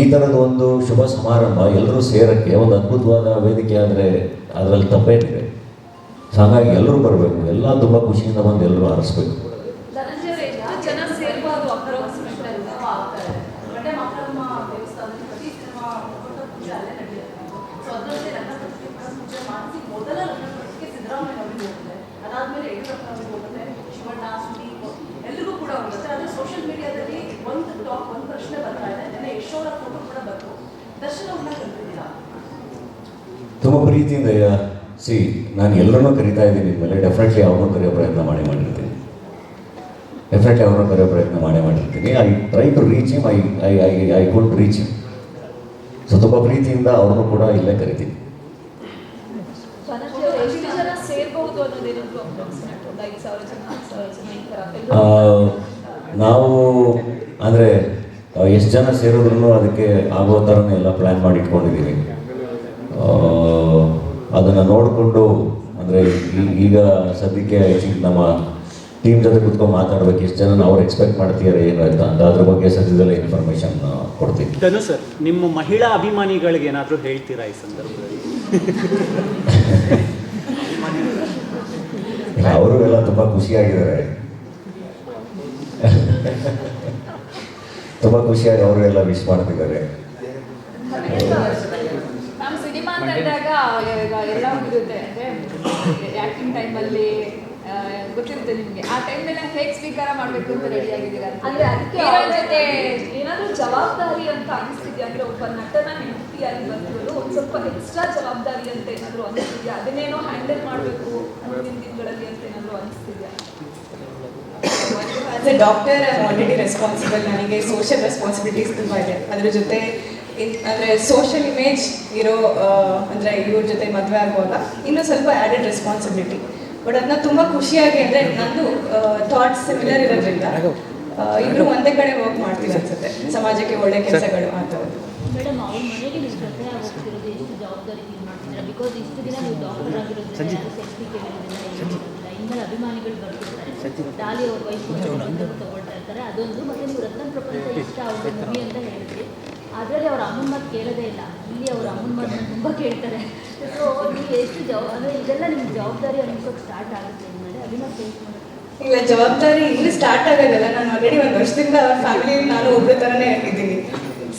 ಈ ಥರದ ಒಂದು ಶುಭ ಸಮಾರಂಭ ಎಲ್ಲರೂ ಸೇರಕ್ಕೆ ಒಂದು ಅದ್ಭುತವಾದ ವೇದಿಕೆ ಆದರೆ ಅದರಲ್ಲಿ ತಪ್ಪೇನಿದೆ. ಸೊ ಹಾಗಾಗಿ ಎಲ್ಲರೂ ಬರಬೇಕು. ಎಲ್ಲ ತುಂಬ ಖುಷಿಯಿಂದ ಬಂದು ಎಲ್ಲರೂ ಹರಿಸ್ಬೇಕು ಧನಂಜಯ ಎಷ್ಟು ಜನ ಸೇರ್ಬೋದು ಅಪ್ರಾಕ್ಸಿಮೇಟ್ ಅಂತ ಆಗ್ತಾರೆ ಮತ್ತೆ ಮಕ್ಕಳಮ್ಮ ದೇವಸ್ಥಾನದಲ್ಲಿ ಪ್ರತಿ ಸಿನಿಮಾ ಮುಖದ ಪೂಜೆ ಅಲ್ಲೇ ನಡೆಯುತ್ತೆ ಸೊ ಅದರಲ್ಲಿ ರಂಗಪಟ್ಟಿಗೆ ಪೂಜೆ ಮಾಡಿಸಿ ಮೊದಲ ರಂಗಪಟ್ಟಿಗೆ ಸಿದ್ದರಾಮಯ್ಯ ಅವರಿಗೆ ಹೋಗುತ್ತೆ ಅದಾದ್ಮೇಲೆ ಯಡಿಯೂರಪ್ಪ ಅವರಿಗೆ ಹೋಗುತ್ತೆ ಶಿವಣ್ಣ ಸುದೀಪ್ ಎಲ್ರಿಗೂ ಕೂಡ ಹೋಗುತ್ತೆ ಆದರೆ ಸೋಷಿಯಲ್ ಮೀಡಿಯಾದಲ್ಲಿ ಒಂದು ಟಾಕ್ ಒಂದು ಪ್ರಶ್ನೆ ಬರ್ತಾ ಇದೆ ನೆನ್ನೆ ಯಶೋರ ಫೋಟೋ ಕೂಡ ಬಂತು ದರ್ಶನ ಅವ್ರನ್ನ ಕಲ್ತಿದ್ದೀರಾ ತುಂಬ ಪ್ರೀತಿಯಿಂದ ಸಿ ನಾನು ಎಲ್ಲರನ್ನೂ ಕರಿತಾ ಇದ್ದೀನಿ ಮೇಲೆ ಡೆಫಿನೆಟ್ಲಿ ಅವ್ರನ್ನೂ ಕರೆಯೋ ಪ್ರಯತ್ನ ಮಾಡಿ ಮಾಡಿರ್ತೀನಿ. ಡೆಫಿನೆಟ್ಲಿ ಅವ್ರನ್ನೂ ಕರೆಯೋ ಪ್ರಯತ್ನ ಮಾಡಿ ಮಾಡಿರ್ತೀನಿ. I try to reach him I I I I could reach him so ತುಂಬ ಪ್ರೀತಿಯಿಂದ ಅವ್ರನ್ನೂ ಕೂಡ ಇಲ್ಲೇ ಕರಿತೀನಿ. ನಾವು ಅಂದರೆ ಎಷ್ಟು ಜನ ಸೇರಿದ್ರು ಅದಕ್ಕೆ ಆಗೋ ಥರನೇ ಎಲ್ಲ ಪ್ಲ್ಯಾನ್ ಮಾಡಿ ಇಟ್ಕೊಂಡಿದ್ದೀವಿ ಅದನ್ನು ನೋಡಿಕೊಂಡು ಅಂದರೆ ಈಗ ಸದ್ಯಕ್ಕೆ ಐ ಥಿಂಕ್ ನಮ್ಮ ಟೀಮ್ ಜೊತೆ ಕುತ್ಕೊಂಡು ಮಾತಾಡ್ಬೇಕು ಎಷ್ಟು ಜನ ಅವ್ರು ಎಕ್ಸ್ಪೆಕ್ಟ್ ಮಾಡ್ತಿದ್ದಾರೆ ಏನು ಅಂತ ಅಂತ ಅದ್ರ ಬಗ್ಗೆ ಸದ್ಯದಲ್ಲೇ ಇನ್ಫಾರ್ಮೇಷನ್ ಕೊಡ್ತೀನಿ. ಧನು ಸರ್ ನಿಮ್ಮ ಮಹಿಳಾ ಅಭಿಮಾನಿಗಳಿಗೆ ಏನಾದರೂ ಹೇಳ್ತೀರಾ ಈ ಸಂದರ್ಭದಲ್ಲಿ? ಅವರು ಎಲ್ಲ ತುಂಬ ಖುಷಿಯಾಗಿದ್ದಾರೆ. ತುಂಬ ಖುಷಿಯಾಗಿ ಅವರು ಎಲ್ಲ ವಿಶ್ ಮಾಡ್ತಿದ್ದಾರೆ ನಮ್ಮ ಸಿನಿಮಾ ಅಂತ ಇದ್ದಾಗ ಈಗ ಎಲ್ಲ ಇರುತ್ತೆ ಅಂದರೆ ಆ್ಯಕ್ಟಿಂಗ್ ಟೈಮಲ್ಲಿ ಗೊತ್ತಿರುತ್ತೆ ನಿಮಗೆ. ಆ ಟೈಮ್ನಲ್ಲಿ ಹೇಗೆ ಸ್ವೀಕಾರ ಮಾಡಬೇಕು ಅಂತ ರೆಡಿ ಆಗಿದ್ದೀರಾ? ಅಂದರೆ ಅದಕ್ಕೆ ಅವ್ರ ಜೊತೆ ಏನಾದ್ರೂ ಜವಾಬ್ದಾರಿ ಅಂತ ಅನಿಸ್ತಿದ್ಯಾ? ಅಂದ್ರೆ ಒಬ್ಬ ನಟನ ಹೆಂಡತಿಯಾಗಿ ಬಂದಿರೋದು ಒಂದ್ ಸ್ವಲ್ಪ ಎಕ್ಸ್ಟ್ರಾ ಜವಾಬ್ದಾರಿ ಅಂತ ಏನಾದ್ರು ಅನಿಸ್ತಿದ್ಯಾ? ಅದನ್ನೇನೋ ಹ್ಯಾಂಡಲ್ ಮಾಡಬೇಕು ಮುಂದಿನ ದಿನಗಳಲ್ಲಿ ಅಂತ ಏನಾದ್ರು ಅನಿಸ್ತಿದ್ಯಾ? As a doctor I already responsible ನನಗೆ ಸೋಷಿಯಲ್ ರೆಸ್ಪಾನ್ಸಿಬಿಲಿಟೀಸ್ ತುಂಬ ಇದೆ. ಅದರ ಜೊತೆ ಅಂದ್ರೆ ಸೋಷಿಯಲ್ ಇಮೇಜ್ ಇರೋ ಅಂದರೆ ಇವ್ರ ಜೊತೆ ಮದುವೆ ಆಗುವಾಗ ಇನ್ನೂ ಸ್ವಲ್ಪ ಆ್ಯಡೆಡ್ ರೆಸ್ಪಾನ್ಸಿಬಿಲಿಟಿ ಬಟ್ ಅದನ್ನ ತುಂಬ ಖುಷಿಯಾಗಿ ಅಂದರೆ ನಂದು ಥಾಟ್ಸ್ ಸಿಮಿಲರ್ ಇರೋದ್ರಿಂದ ಇಬ್ರು ಒಂದೇ ಕಡೆ ವರ್ಕ್ ಮಾಡ್ತೀವಿ ಅನ್ಸುತ್ತೆ. ಸಮಾಜಕ್ಕೆ ಒಳ್ಳೆ ಕೆಲಸಗಳು ಅಂತ. ಮೇಡಮ್ ಅವ್ರ ಮನೆಗೆ ನೀವು ಶ್ರದ್ಧೆ ಹೋಗ್ತಿರೋದು ಎಷ್ಟು ಜವಾಬ್ದಾರಿ ಫೀಲ್ ಮಾಡ್ತಿದ್ದೀರಾ? ಬಿಕಾಸ್ ಇಷ್ಟು ದಿನ ನೀವು ಡಾಕ್ಟರ್ ಆಗಿರೋದ್ರಿಂದ ಸೇಫ್ಟಿ ಕೇಳಿರೋದಿಲ್ಲ ಅಭಿಮಾನಿಗಳು ಬರ್ತಿರ್ತಾರೆ. ಡಾಲಿ ಅವ್ರ ವೈಫ್ ತಗೊಳ್ತಾ ಇರ್ತಾರೆ. ಅದೊಂದು ಮತ್ತೆ ನೀವು ರತ್ನ ಪ್ರಪಂಚ ಇಷ್ಟ ಅವ್ರ ಮೂವಿ ಅಂತ ಹೇಳಿದ್ರಿ. ಅದರಲ್ಲಿ ಅವ್ರ ಅಮ್ಮನ ಮಾತು ಕೇಳೋದೇ ಇಲ್ಲ. ಇಲ್ಲಿ ಅವ್ರ ಅಮ್ಮನ ಮಾತನ್ನ ತುಂಬ ಕೇಳ್ತಾರೆ. ಸೊ ನೀವು ಎಷ್ಟು ಜವಾಬ್, ಅಂದರೆ ಇದೆಲ್ಲ ನಿಮ್ಗೆ ಜವಾಬ್ದಾರಿ ಅನ್ಸೋಕೆ ಸ್ಟಾರ್ಟ್ ಆಗುತ್ತೆ ಇನ್ಮೇಲೆ ಅದನ್ನ ಫೇಸ್ ಇಲ್ಲ, ಜವಾಬ್ದಾರಿ ಇಲ್ಲಿ ಸ್ಟಾರ್ಟ್ ಆಗೋದಲ್ಲ ನಾನು ಆಲ್ರೆಡಿ ಒಂದು ವರ್ಷದಿಂದ ಫ್ಯಾಮಿಲಿ ನಾನು ಒಬ್ಬರ ಥರನೇ ಇದ್ದೀನಿ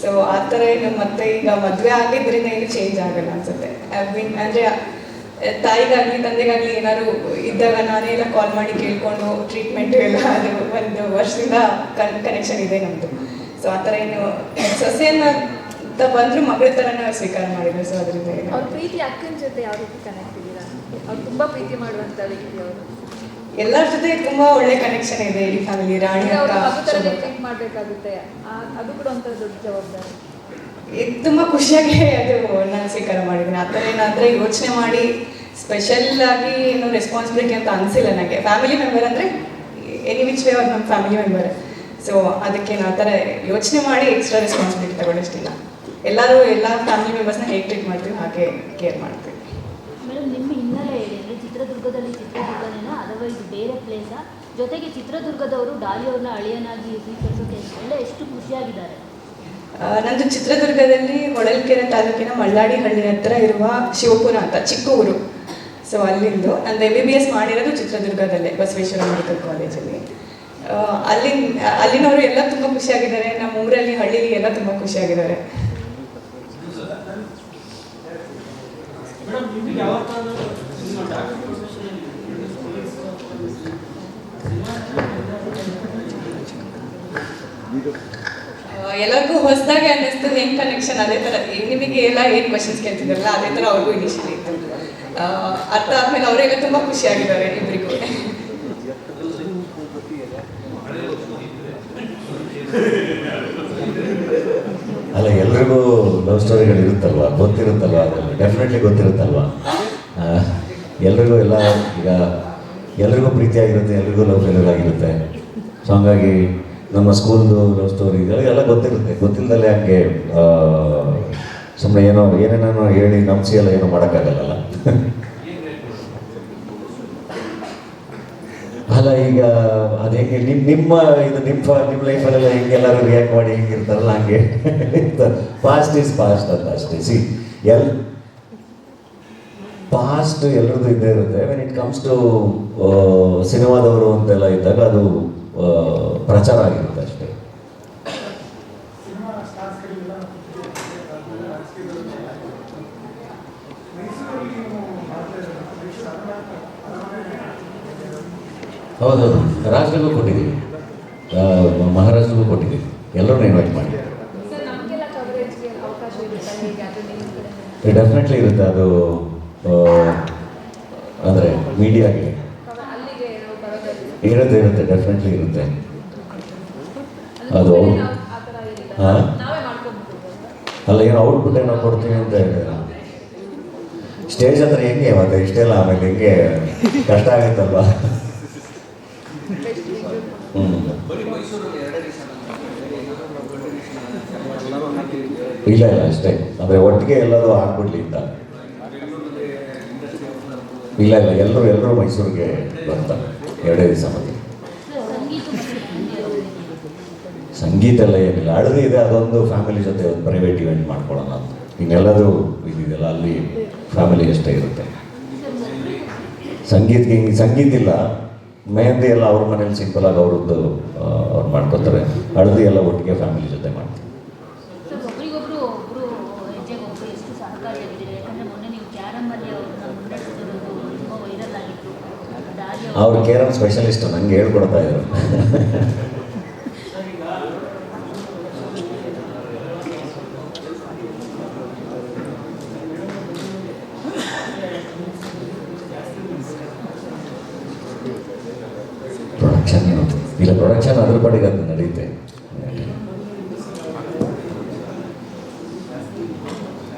ಸೊ ಆ ಥರ ಏನು ಮತ್ತೆ ಈಗ ಮದುವೆ ಆಗಿದ್ದರಿಂದ ಏನು ಚೇಂಜ್ ಆಗಲ್ಲ ಅನ್ಸುತ್ತೆ. ಅಂದರೆ ತಾಯಿಗಾಗಲಿ, ತಂದೆಗಾಗಲಿ ಏನಾದ್ರು ಇದ್ದಾಗ ನಾನೇ ಎಲ್ಲ ಕಾಲ್ ಮಾಡಿ ಕೇಳ್ಕೊಂಡು ಟ್ರೀಟ್ಮೆಂಟ್ ಎಲ್ಲ ಅದು ಒಂದು ವರ್ಷದಿಂದ ಕನ್ ಕನೆಕ್ಷನ್ ಇದೆ ನಮ್ಮದು ಸೊ ಆ ಥರ ಏನು ಸೊಸೆಯನ್ನ ಅಂತ ಬಂದರೂ ಮಗಳ ಥರನೇ ಸ್ವೀಕಾರ ಮಾಡಿದ್ರು. ಸೊ ಅದರಿಂದ ಅವ್ರ ಪ್ರೀತಿ ಅಕ್ಕನ ಜೊತೆ ಯಾವ ರೀತಿ ಕನೆಕ್ಟ್ ಇದ್ದೀರಾ ಅವ್ರು ತುಂಬಾ ಪ್ರೀತಿ ಮಾಡುವಂತ ವ್ಯಕ್ತಿ ಅವರು. ಎಲ್ಲರ ಜೊತೆ ತುಂಬಾ ಒಳ್ಳೆ ಕನೆಕ್ಷನ್ ಇದೆ ಇಡೀ ಫ್ಯಾಮಿಲಿ ರಾಣಿ ಅಂತ ಅಕ್ಕ ಮಾಡಬೇಕಾಗುತ್ತೆ. ಅದು ಕೂಡ ಒಂಥರ ದೊಡ್ಡ ಜವಾಬ್ದಾರಿ. ಇದು ತುಂಬ ಖುಷಿಯಾಗಿ ಅದು ನಾನು ಸ್ವೀಕಾರ ಮಾಡಿದ್ದೀನಿ. ಆ ಥರ ಏನಾದ್ರೆ ಯೋಚನೆ ಮಾಡಿ ಸ್ಪೆಷಲ್ ಆಗಿ ಏನು ರೆಸ್ಪಾನ್ಸಿಬಿಲಿಟಿ ಅಂತ ಅನಿಸಿಲ್ಲ ನನಗೆ ಫ್ಯಾಮಿಲಿ ಮೆಂಬರ್ ಅಂದ್ರೆ ಎನಿ ವಿಚ್ ವೇ ಅವ್ರ ನಮ್ಮ ಫ್ಯಾಮಿಲಿ ಮೆಂಬರ್ ಸೊ ಅದಕ್ಕೆ ಆ ಥರ ಯೋಚನೆ ಮಾಡಿ ಎಕ್ಸ್ಟ್ರಾ ರೆಸ್ಪಾನ್ಸಿಬಿಲಿಟಿ ತಗೊಳ್ಳೋಷ್ಟಿಲ್ಲ ಎಲ್ಲರೂ ಎಲ್ಲ ಫ್ಯಾಮಿಲಿ ಮೆಂಬರ್ಸ್ನ ಹೇಗೆ ಟ್ರೀಟ್ ಮಾಡ್ತೀವಿ ಹಾಗೆ ಕೇರ್ ಮಾಡ್ತೀವಿ. ಮೇಡಮ್ ನಿಮ್ಮ ಹಿನ್ನೆಲೆ ಇದೆ. ಅಂದರೆ ಚಿತ್ರದುರ್ಗದಲ್ಲಿ ಚಿತ್ರದುರ್ಗನೇನಾ ಅಥವಾ ಇದು ಬೇರೆ ಪ್ಲೇಸಾ ಜೊತೆಗೆ ಚಿತ್ರದುರ್ಗದವರು ಡಾಲಿಯವ್ರನ್ನ ಅಳಿಯನಾಗಿ ಸ್ವೀಕರಿಸೋಕೆ ಎಲ್ಲ ಎಷ್ಟು ಖುಷಿಯಾಗಿದ್ದಾರೆ? ನಂದು ಚಿತ್ರದುರ್ಗದಲ್ಲಿ ಹೊಳಲ್ಕೆರೆ ತಾಲೂಕಿನ ಮಳ್ಳಾಡಿ ಹಳ್ಳಿ ಹತ್ರ ಇರುವ ಶಿವಪುರ ಅಂತ ಚಿಕ್ಕ ಊರು. ಸೊ ಅಲ್ಲಿಂದು ನಂದು ಎಂ ಬಿ ಬಿ ಎಸ್ ಮಾಡಿರೋದು ಚಿತ್ರದುರ್ಗದಲ್ಲೇ ಬಸವೇಶ್ವರ ಮೆಡಿಕಲ್ ಕಾಲೇಜಲ್ಲಿ. ಆ, ಅಲ್ಲಿನ ಅಲ್ಲಿನವರು ಎಲ್ಲ ತುಂಬ ಖುಷಿಯಾಗಿದ್ದಾರೆ. ನಮ್ಮ ಊರಲ್ಲಿ ಹಳ್ಳಿಲಿ ಎಲ್ಲ ತುಂಬ ಖುಷಿಯಾಗಿದ್ದಾರೆ. ಎಲ್ಲರಿಗೂ ಹೊಸದಾಗಿ ಅನ್ನಿಸ್ತು ಹೆಂಗ್ ಕನೆಕ್ಷನ್ ಅದೇ ಥರ ನಿಮಗೆ ಎಲ್ಲ ಏನು ಕ್ವಶನ್ಸ್ ಕೇಳ್ತಿದ್ರಲ್ಲ ಅದೇ ಥರ ಅವ್ರಿಗೂ ಇನಿಷಿಯಲಿ ಇತ್ತು. ಅರ್ಥ ಆದ್ಮೇಲೆ ಅವರೆಲ್ಲ ತುಂಬ ಖುಷಿಯಾಗಿದ್ದಾರೆ ಇಬ್ಬರಿಗೂ ಅಲ್ಲ ಎಲ್ರಿಗೂ ಲವ್ ಸ್ಟೋರಿಗಳು ಇರುತ್ತಲ್ವಾ ಗೊತ್ತಿರುತ್ತಲ್ವ? ಅದರಲ್ಲಿ ಡೆಫಿನೆಟ್ಲಿ ಗೊತ್ತಿರುತ್ತಲ್ವ? ಎಲ್ರಿಗೂ ಎಲ್ಲ ಈಗ ಎಲ್ರಿಗೂ ಪ್ರೀತಿಯಾಗಿರುತ್ತೆ, ಎಲ್ರಿಗೂ ಲವ್ ಫೇಲ್ಯೂರ್ ಆಗಿರುತ್ತೆ ಸೊ ಹಂಗಾಗಿ ನಮ್ಮ ಸ್ಕೂಲ್ದು ಲವ್ ಸ್ಟೋರಿ ಎಲ್ಲ ಗೊತ್ತಿರುತ್ತೆ. ಗೊತ್ತಿಲ್ಲದಲ್ಲೇ ಹಂಗೆ ಸುಮ್ಮನೆ ಏನೋ ಏನೇನೋ ಹೇಳಿ ನಂಬಿಸಿ ಎಲ್ಲ ಏನೋ ಮಾಡೋಕ್ಕಾಗಲ್ಲಲ್ಲ ಅಲ್ಲ ಈಗ ಅದು ಹೆಂಗೆ ನಿಮ್ಮ ನಿಮ್ಮ ಇದು ನಿಮ್ಮ ನಿಮ್ಮ ಲೈಫಲ್ಲೆಲ್ಲ ಹೆಂಗೆ ಎಲ್ಲರೂ ರಿಯಾಕ್ಟ್ ಮಾಡಿ ಹೆಂಗಿರ್ತಾರಲ್ಲ ಹಂಗೆ. ಪಾಸ್ಟ್ ಈಸ್ ಪಾಸ್ಟ್ ಅಂತ ಅಷ್ಟೇ. ಸಿ ಎಲ್ ಪಾಸ್ಟ್ ಎಲ್ರದ್ದು ಇದ್ದೇ ಇರುತ್ತೆ. ವೆನ್ ಇಟ್ ಕಮ್ಸ್ ಟು ಸಿನಿಮಾದವರು ಅಂತೆಲ್ಲ ಇದ್ದಾಗ ಅದು ಆ, ಪ್ರಚಾರ ಆಗಿರುತ್ತೆ ಅಷ್ಟೇ. ಹೌದೌದು. ರಾಜ್ಯಕ್ಕೂ ಕೊಟ್ಟಿದ್ದೀವಿ ಮಹಾರಾಷ್ಟ್ರಗೂ ಕೊಟ್ಟಿದ್ದೀವಿ ಎಲ್ಲರೂ ಇನ್ವೈಟ್ ಮಾಡಿ. ಡೆಫಿನೆಟ್ಲಿ ಇರುತ್ತೆ? ಅದು ಅಂದರೆ ಮೀಡಿಯಾಗೆ. ಇರುತ್ತೆ ಇರುತ್ತೆ. ಡೆಫಿನೆಟ್ಲಿ ಇರುತ್ತೆ. ಅದು ಮಾಡ್ಕೊಂಡ್ಬಿಡ್ಬೋದು ಅಲ್ಲ ಏನು ಔಟ್ಪುಟ್ ಏನೋ ಕೊಡ್ತೀವಿ ಅಂತ ಹೇಳಿದ್ರೆ ಸ್ಟೇಜ್ ಅಂದರೆ ಹೆಂಗೆ ಮತ್ತೆ ಇಷ್ಟೆಲ್ಲ ಆಮೇಲೆ ಹೆಂಗೆ ಕಷ್ಟ ಆಗುತ್ತಲ್ವಾ? ಇಲ್ಲ ಇಲ್ಲ, ಅಷ್ಟೇ. ಅಂದರೆ ಒಟ್ಟಿಗೆ ಎಲ್ಲರೂ ಹಾಕ್ಬಿಡ್ಲಿ ಅಂತ. ಇಲ್ಲ ಇಲ್ಲ, ಎಲ್ಲರೂ ಎಲ್ಲರೂ ಮೈಸೂರಿಗೆ ಬರ್ತಾರೆ. ಎರಡೇ ದಿವಸ ಮತ್ತೆ ಸಂಗೀತ ಎಲ್ಲ ಏನಿಲ್ಲ. ಹಳದಿ ಇದೆ, ಅದೊಂದು ಫ್ಯಾಮಿಲಿ ಜೊತೆ ಒಂದು ಪ್ರೈವೇಟ್ ಇವೆಂಟ್ ಮಾಡ್ಕೊಳ್ಳೋಣ ಅಂತ. ಇನ್ನೆಲ್ಲದು ಇದಿದೆಯಲ್ಲ ಅಲ್ಲಿ ಫ್ಯಾಮಿಲಿ ಅಷ್ಟೇ ಇರುತ್ತೆ. ಸಂಗೀತಕ್ಕೆ ಹಿಂಗೆ, ಸಂಗೀತ ಇಲ್ಲ. ಮೆಹಂದಿ ಎಲ್ಲ ಅವ್ರ ಮನೇಲಿ ಸಿಂಪಲ್ ಆಗಿ ಅವ್ರದ್ದು ಅವ್ರು ಮಾಡ್ಕೋತಾರೆ. ಹಳದಿ ಎಲ್ಲ ಒಟ್ಟಿಗೆ ಫ್ಯಾಮಿಲಿ ಜೊತೆ ಮಾಡ್ತಾರೆ. ಅವ್ರು ಕೇರಂ ಸ್ಪೆಷಲಿಸ್ಟ್ ನಂಗೆ ಹೇಳ್ಕೊಡ್ತಾ ಇದ್ರು ಪ್ರೊಡಕ್ಷನ್ ಇಲ್ಲ ಪ್ರೊಡಕ್ಷನ್ ಅದ್ರ ಪಾಡಿಗೆ ಅದು ನಡೆಯುತ್ತೆ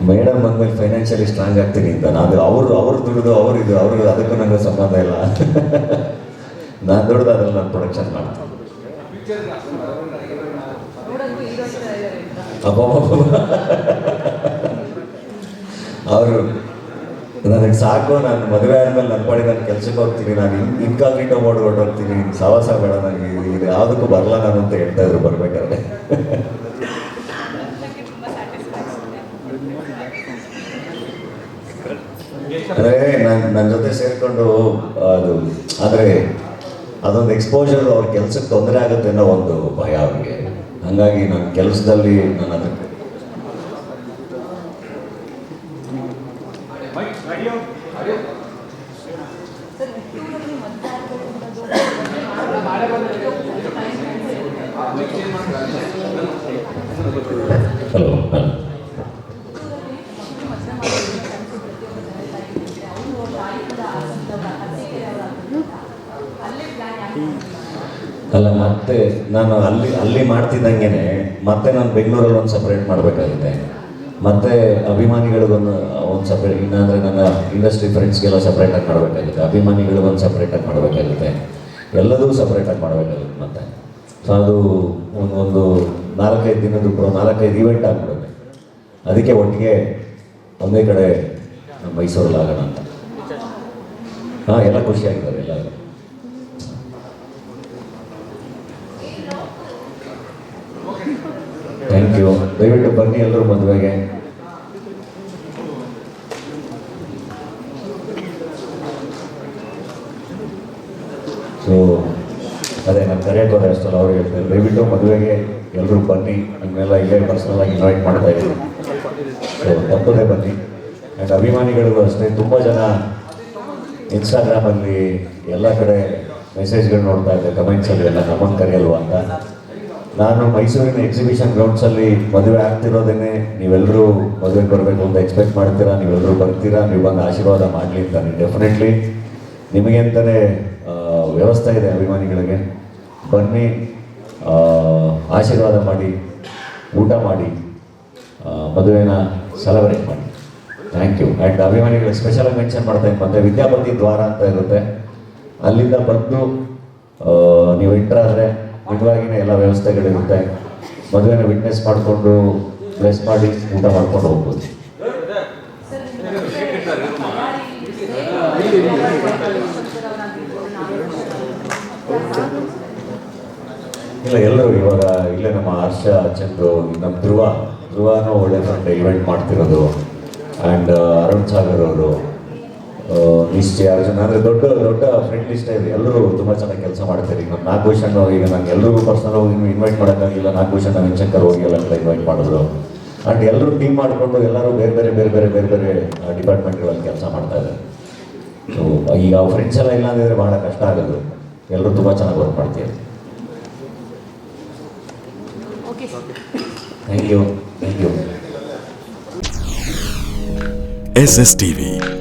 ಮೇಡಮ್ ಬಂದ್ಮೇಲೆ ಫೈನಾನ್ಷಿಯಲಿ ಸ್ಟ್ರಾಂಗ್ ಆಗ್ತೀನಿ ಅಂತ. ನಾನು ಅವರು ಅವ್ರು ದುಡಿದು, ಅವ್ರು ಇದು ಅವ್ರಿಗೆ ಅದಕ್ಕೂ ನನಗೆ ಸಂಬಂಧ ಇಲ್ಲ. ನಾನು ದುಡ್ದು ಅದ್ರಲ್ಲಿ ನಾನು ಪ್ರೊಡಕ್ಷನ್ ಮಾಡ್ತೀನಿ. ಅವರು ನನಗೆ ಸಾಕು, ನಾನು ಮದುವೆ ಆದ್ಮೇಲೆ ನನ್ನ ಪಾಡಿ ನಾನು ಕೆಲ್ಸಕ್ಕೆ ಹೋಗ್ತೀನಿ, ನಾನು ಇನ್ ಇನ್ಕಾಗ್ನಿಟೋ ಮೋಡ್ ಹೊರಟೋಗ್ತೀನಿ ಸಾವಾಸ ಬೇಡ ನನಗೆ, ಇದು- ಯಾವುದಕ್ಕೂ ಬರಲ್ಲ ನಾನು ಅಂತ ಹೇಳ್ತಾ ಇದ್ರು ಬರಬೇಕಾದ್ರೆ. ಅಂದರೆ ನನ್ನ ನನ್ನ ಜೊತೆ ಸೇರಿಕೊಂಡು, ಅದು, ಆದರೆ ಅದೊಂದು ಎಕ್ಸ್ಪೋಜರ್ ಅವ್ರ ಕೆಲಸಕ್ಕೆ ತೊಂದರೆ ಆಗುತ್ತೆ ಅನ್ನೋ ಒಂದು ಭಯ ಅವ್ರಿಗೆ. ಹಾಗಾಗಿ ನನ್ನ ಕೆಲಸದಲ್ಲಿ ನಾನು ಅದಕ್ಕೆ ಸರ್ ಹುಟ್ಟೂರಲ್ಲಿ ಮದುವೆ ಆಗ್ಬೇಕು ಹಲೋ ಹಾಂ ಅಲ್ಲ ಮತ್ತೆ ನಾನು ಅಲ್ಲಿ ಅಲ್ಲಿ ಮಾಡ್ತಿದ್ದಂಗೆನೆ ಮತ್ತೆ ನಾನು ಬೆಂಗಳೂರಲ್ಲಿ ಒಂದು ಸಪ್ರೇಟ್ ಮಾಡಬೇಕಾಗುತ್ತೆ. ಮತ್ತೆ ಅಭಿಮಾನಿಗಳಿಗೊಂದು, ಒಂದು ಸಪ್ರೇಟ್ ಇನ್ನಾಂದರೆ ನನ್ನ ಇಂಡಸ್ಟ್ರಿ ಫ್ರೆಂಡ್ಸ್ಗೆಲ್ಲ ಸಪ್ರೇಟಾಗಿ ಮಾಡಬೇಕಾಗುತ್ತೆ. ಅಭಿಮಾನಿಗಳಿಗೊಂದು ಸಪ್ರೇಟಾಗಿ ಮಾಡಬೇಕಾಗುತ್ತೆ. ಎಲ್ಲದೂ ಸಪ್ರೇಟಾಗಿ ಮಾಡಬೇಕಾಗುತ್ತೆ ಮತ್ತೆ. ಸೊ ಅದು ಒಂದು ಒಂದು ನಾಲ್ಕೈದು ದಿನದ ನಾಲ್ಕೈದು ಇವೆಂಟ್ ಆಗ್ಬಿಡುತ್ತೆ. ಅದಕ್ಕೆ ಒಟ್ಟಿಗೆ ಒಂದೇ ಕಡೆ ಮೈಸೂರಲ್ಲಿ ಆಗೋಣ ಅಂತ. ಹಾಂ, ಎಲ್ಲ ಖುಷಿಯಾಗಿದ್ದಾರೆ ಎಲ್ಲರೂ ಥ್ಯಾಂಕ್ ಯು ದಯವಿಟ್ಟು ಬನ್ನಿ ಎಲ್ಲರೂ ಮದುವೆಗೆ. ಸೊ ಅದೇ ಕರೆ ಹೋದೆ ಅಷ್ಟಲ್ಲ ಅವ್ರು ಹೇಳ್ತಾರೆ, ದಯವಿಟ್ಟು ಮದುವೆಗೆ ಎಲ್ಲರೂ ಬನ್ನಿ. ನಿಮ್ಮೆಲ್ಲ ಇಲ್ಲೇ ಪರ್ಸನಲ್ ಆಗಿ ಇನ್ವೈಟ್ ಮಾಡ್ತಾ ಇದ್ದೀನಿ ಸೊ ತಪ್ಪದೇ ಬನ್ನಿ. ಆ್ಯಂಡ್ ಅಭಿಮಾನಿಗಳಿಗೂ ಅಷ್ಟೇ, ತುಂಬ ಜನ ಇನ್ಸ್ಟಾಗ್ರಾಮಲ್ಲಿ ಎಲ್ಲ ಕಡೆ ಮೆಸೇಜ್ಗಳು ನೋಡ್ತಾ ಇದ್ದೆ ಕಮೆಂಟ್ಸಲ್ಲಿ ಎಲ್ಲ ನಮ್ಮನ್ನು ಕರೆಯಲ್ವಾ ಅಂತ. ನಾನು ಮೈಸೂರಿನ ಎಕ್ಸಿಬಿಷನ್ ಗ್ರೌಂಡ್ಸಲ್ಲಿ ಮದುವೆ ಆಗ್ತಿರೋದೇನೆ ನೀವೆಲ್ಲರೂ ಮದುವೆಗೆ ಬರಬೇಕು ಅಂತ ಎಕ್ಸ್ಪೆಕ್ಟ್ ಮಾಡ್ತೀರಾ ನೀವೆಲ್ಲರೂ ಬರ್ತೀರಾ ನೀವು ಬಂದು ಆಶೀರ್ವಾದ ಮಾಡಲಿ ಅಂತ ಡೆಫಿನೆಟ್ಲಿ ನಿಮಗೆ ಅಂತಲೇ ವ್ಯವಸ್ಥೆ ಇದೆ ಅಭಿಮಾನಿಗಳಿಗೆ. ಬನ್ನಿ ಆಶೀರ್ವಾದ ಮಾಡಿ, ಊಟ ಮಾಡಿ ಮದುವೆನ ಸೆಲೆಬ್ರೇಟ್ ಮಾಡಿ. ಥ್ಯಾಂಕ್ ಯು ಆ್ಯಂಡ್ ಅಭಿಮಾನಿಗಳಿಗೆ ಸ್ಪೆಷಲಾಗಿ ಮೆನ್ಷನ್ ಮಾಡ್ತಾ ಮತ್ತು ವಿದ್ಯಾಪತಿ ದ್ವಾರ ಅಂತ ಇರುತ್ತೆ. ಅಲ್ಲಿಂದ ಬಂದು ನೀವು ಎಂಟ್ರ್ ಆದರೆ ನಿಜವಾಗಿಯೇ ಎಲ್ಲ ವ್ಯವಸ್ಥೆಗಳಿರುತ್ತೆ. ಮದುವೆನ ವಿಟ್ನೆಸ್ ಮಾಡಿಕೊಂಡು ಪ್ಲೇಸ್ ಮಾಡಿ, ಊಟ ಮಾಡ್ಕೊಂಡು ಹೋಗ್ಬೋದು. ಇಲ್ಲ, ಎಲ್ಲರೂ ಇವಾಗ ಇಲ್ಲೇ ನಮ್ಮ ಹರ್ಷ, ಚಂದ್ರು, ನಮ್ಮ ಧ್ರುವ. ಧ್ರುವನೂ ಒಳ್ಳೆ ಫ್ರೆಂಡ್ ಇವೆಂಟ್ ಮಾಡ್ತಿರೋದು. ಆ್ಯಂಡ್ ಅರುಣ್ ಸಾಗರ್ ಅವರು. ನಿಶ್ಚಯ. ಅರ್ಜುನ್ ಅಂದರೆ ದೊಡ್ಡ ದೊಡ್ಡ ಫ್ರೆಂಡ್ ಲಿಸ್ಟ್ ಇದೆ. ಎಲ್ಲರೂ ತುಂಬ ಚೆನ್ನಾಗಿ ಕೆಲಸ ಮಾಡ್ತಾರೆ. ಈಗ ನಾಲ್ಕು ನಾಗಭೂಷಣ್ ಈಗ ನಾನು ಎಲ್ಲರಿಗೂ ಪರ್ಸನಲ್ ಹೋಗಿ ಇನ್ವೈಟ್ ಮಾಡೋಕ್ಕಾಗಿಲ್ಲ. ನಾಗಭೂಷಣ್ ನವೀನ್ ಇಂಚಕ್ಕರ್ ಹೋಗಿ ಎಲ್ಲ ಕಡೆ ಇನ್ವೈಟ್ ಮಾಡಿದ್ರು. ಆ್ಯಂಡ್ ಎಲ್ಲರೂ ಟೀಮ್ ಮಾಡಿಕೊಂಡು ಎಲ್ಲರೂ ಬೇರೆ ಬೇರೆ ಬೇರೆ ಬೇರೆ ಬೇರೆ ಬೇರೆ ಡಿಪಾರ್ಟ್ಮೆಂಟ್ಗಳಲ್ಲಿ ಕೆಲಸ ಮಾಡ್ತಾ ಇದ್ದಾರೆ. ಸೊ ಈಗ ಫ್ರೆಂಡ್ಸ್ ಎಲ್ಲ ಇಲ್ಲ ಅಂದಿದ್ರೆ ಬಹಳ ಕಷ್ಟ ಆಗೋದು. ಎಲ್ಲರೂ ತುಂಬ ಚೆನ್ನಾಗಿ ವರ್ಕ್ ಮಾಡ್ತೀವಿ okay thank you thank you S S TV